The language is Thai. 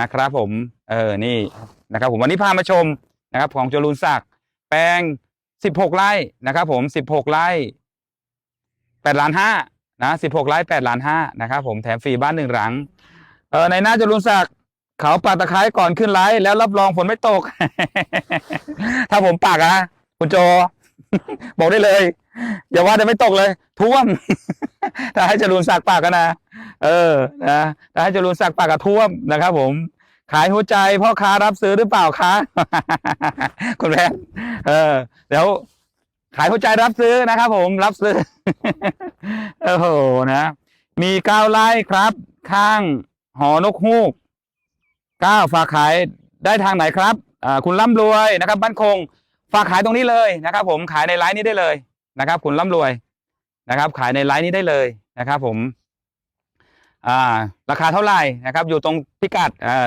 นะครับผมเออนี่นะครับผมวันนี้พามาชมนะครับของจรูนศักดิ์แปลงสิบหกไร่นะครับผมสิบหกไร่แปดล้านห้านะสิบหกไร่แปดล้านห้านะครับผมแถมฟรีบ้านหนึ่งหลังเออในหน้าจรูนศักดิ์เขาปาตะไคร้ก่อนขึ้นไลฟ์แล้วรับรองฝนไม่ตก ถ้าผมปากอะคุณโจ บอกได้เลย อย่าว่าแต่ไม่ตกเลย ท่วม ถ้าให้จรูนศักดิ์ปากกันนะ เออนะถ้าให้จรูนศักปากกระท่วมนะครับ ผม ขายหัวใจพ่อค้ารับซื้อหรือเปล่าคะคุณแม่เออเดี๋ยวขายหัวใจรับซื้อนะครับผมรับซื้อโอ้โหนะมีเก้าไร่ครับ ข้างหอนกฮูกเก้าฝากขายได้ทางไหนครับอ่าคุณร่ำรวยนะครับบ้านคง ฝากขายตรงนี้เลยนะครับ ผมขายในไลน์นี้ได้เลยนะครับ คุณร่ำรวยนะครับ ขายในไลน์นี้ได้เลยนะครับ ผม ราคาเท่าไหร่นะครับอยู่ตรงพิกัดอ่า